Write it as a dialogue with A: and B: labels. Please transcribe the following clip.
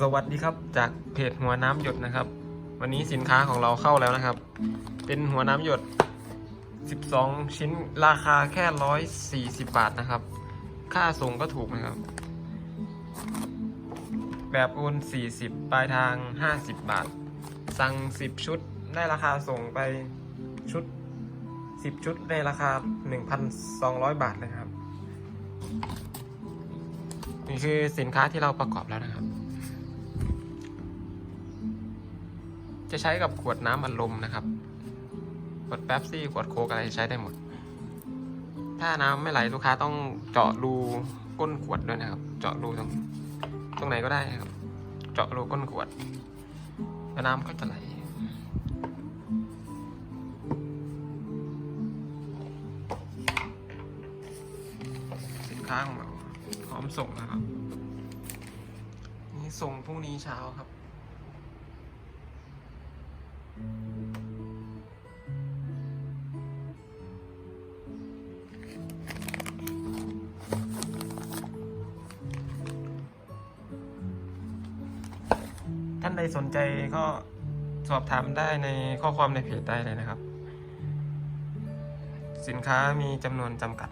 A: สวัสดีครับจากเพจหัวน้ำหยดนะครับ วันนี้สินค้าของเราเข้าแล้วนะครับ เป็นหัวน้ำหยด 12 ชิ้นราคาแค่ 140 บาทนะครับ ค่าส่งก็ถูกนะครับ แบบโอน 40 ปลายทาง 50 บาท สั่ง 10 ชุดได้ราคาส่งไปชุด 10 ชุดในราคา 1,200 บาทเลยครับนี่คือสินค้าที่เราประกอบแล้วนะครับ จะใช้กับขวดน้ำอัดลมนะครับขวดแป๊บซี่ขวดโคกอะไรใช้ได้หมด ถ้าน้ำไม่ไหลลูกค้าต้องเจาะรูก้นขวดด้วยนะครับ เจาะรูตรงตรงไหนก็ได้ครับ เจาะรูก้นขวดแล้วน้ำก็จะไหลสินค้าของเราพร้อมส่งนะครับ นี่ส่งพรุ่งนี้เช้าครับ ท่านใดสนใจก็สอบถามได้ในข้อความในเพจได้เลยนะครับ สินค้ามีจำนวนจำกัด